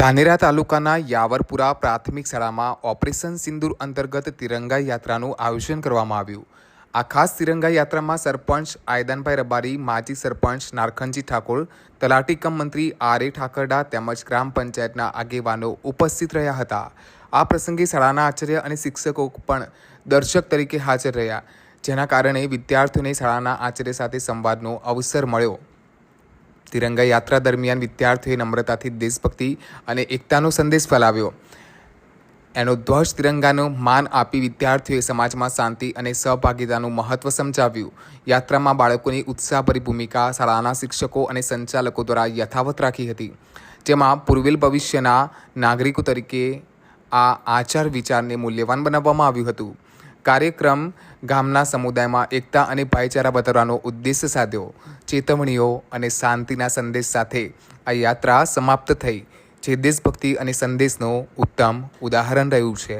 ધાનેરા તાલુકાના યાવરપુરા પ્રાથમિક શાળામાં ઓપરેશન સિંદૂર અંતર્ગત તિરંગા યાત્રાનું આયોજન કરવામાં આવ્યું. આ ખાસ તિરંગા યાત્રામાં સરપંચ આયદાનભાઈ રબારી, માજી સરપંચ નારખનજી ઠાકોર, તલાટી કમ મંત્રી આર એ ઠાકરડા તેમજ ગ્રામ પંચાયતના આગેવાનો ઉપસ્થિત રહ્યા હતા. આ પ્રસંગે શાળાના આચાર્ય અને શિક્ષકો પણ દર્શક તરીકે હાજર રહ્યા, જેના કારણે વિદ્યાર્થીઓને શાળાના આચાર્ય સાથે સંવાદનો અવસર મળ્યો. તિરંગા યાત્રા દરમિયાન વિદ્યાર્થીઓએ નમ્રતાથી દેશભક્તિ અને એકતાનો સંદેશ ફેલાવ્યો. એનો ધ્વજ તિરંગાનું માન આપી વિદ્યાર્થીઓએ સમાજમાં શાંતિ અને સહભાગિતાનું મહત્વ સમજાવ્યું. યાત્રામાં બાળકોની ઉત્સાહભરી ભૂમિકા શાળાના શિક્ષકો અને સંચાલકો દ્વારા યથાવત રાખી હતી. જેમાં પૂર્વેલ ભવિષ્યના નાગરિકો તરીકે આ આચાર વિચારને મૂલ્યવાન બનાવવામાં આવ્યું હતું. કાર્યક્રમ ગામના સમુદાયમાં એકતા અને ભાઈચારા વધારવાનો ઉદ્દેશ સાધ્યો. ચેતવણીઓ અને શાંતિના સંદેશ સાથે આ યાત્રા સમાપ્ત થઈ. જે દેશભક્તિ અને સંદેશનું ઉત્તમ ઉદાહરણ રહ્યું છે.